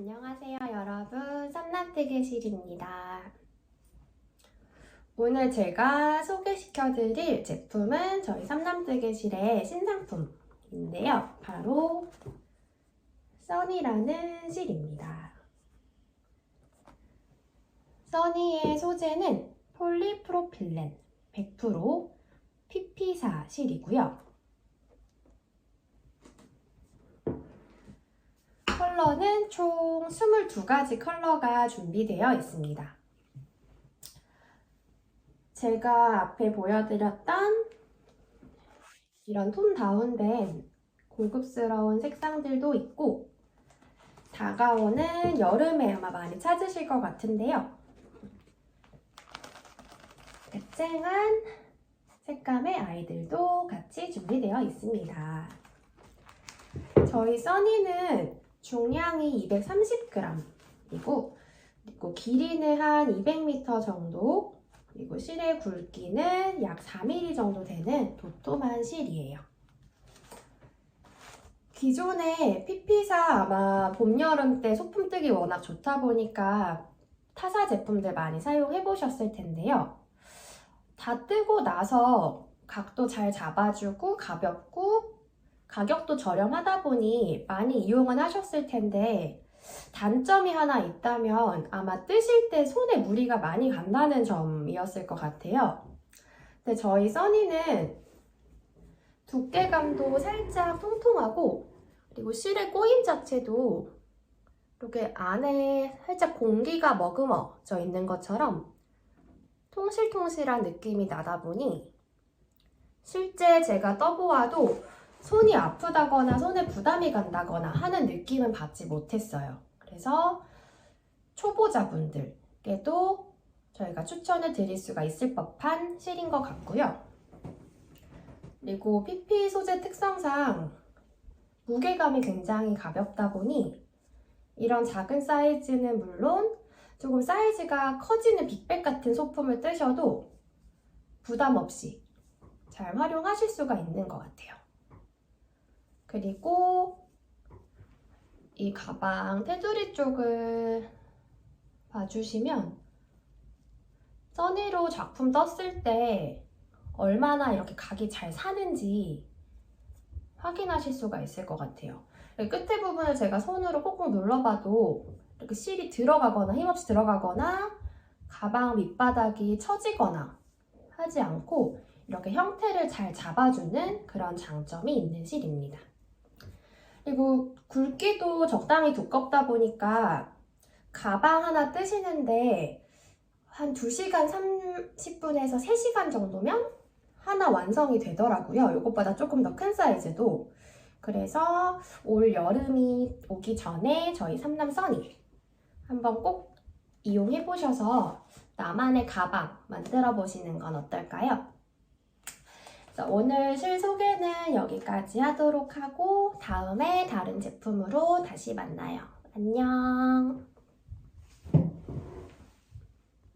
안녕하세요 여러분. 썸남뜨개실입니다. 오늘 제가 소개시켜 드릴 제품은 저희 썸남뜨개실의 신상품인데요. 바로 써니라는 실입니다. 써니의 소재는 폴리프로필렌 100% PP사 실이고요 컬러는 총 22가지 컬러가 준비되어 있습니다. 제가 앞에 보여드렸던 이런 톤 다운된 고급스러운 색상들도 있고 다가오는 여름에 아마 많이 찾으실 것 같은데요. 쨍한 색감의 아이들도 같이 준비되어 있습니다. 저희 써니는 중량이 230g이고 그리고 길이는 한 200m 정도 그리고 실의 굵기는 약 4mm 정도 되는 도톰한 실이에요. 기존에 피피사 아마 봄, 여름 때 소품 뜨기 워낙 좋다 보니까 타사 제품들 많이 사용해 보셨을 텐데요. 다 뜨고 나서 각도 잘 잡아주고 가볍고 가격도 저렴하다 보니 많이 이용은 하셨을 텐데 단점이 하나 있다면 아마 뜨실 때 손에 무리가 많이 간다는 점이었을 것 같아요. 근데 저희 써니는 두께감도 살짝 통통하고 그리고 실의 꼬임 자체도 이렇게 안에 살짝 공기가 머금어져 있는 것처럼 통실통실한 느낌이 나다 보니 실제 제가 떠보아도 손이 아프다거나 손에 부담이 간다거나 하는 느낌은 받지 못했어요. 그래서 초보자분들께도 저희가 추천을 드릴 수가 있을 법한 실인 것 같고요. 그리고 PP 소재 특성상 무게감이 굉장히 가볍다 보니 이런 작은 사이즈는 물론 조금 사이즈가 커지는 빅백 같은 소품을 뜨셔도 부담 없이 잘 활용하실 수가 있는 것 같아요. 그리고 이 가방 테두리 쪽을 봐주시면 써니로 작품 떴을 때 얼마나 이렇게 각이 잘 사는지 확인하실 수가 있을 것 같아요. 끝에 부분을 제가 손으로 꾹꾹 눌러봐도 이렇게 실이 들어가거나 힘없이 들어가거나 가방 밑바닥이 처지거나 하지 않고 이렇게 형태를 잘 잡아주는 그런 장점이 있는 실입니다. 그리고 굵기도 적당히 두껍다 보니까 가방 하나 뜨시는데 한 2시간 30분에서 3시간 정도면 하나 완성이 되더라고요. 이것보다 조금 더 큰 사이즈도. 그래서 올 여름이 오기 전에 저희 삼남 써니 한번 꼭 이용해 보셔서 나만의 가방 만들어 보시는 건 어떨까요? 오늘 실 소개는 여기까지 하도록 하고 다음에 다른 제품으로 다시 만나요. 안녕.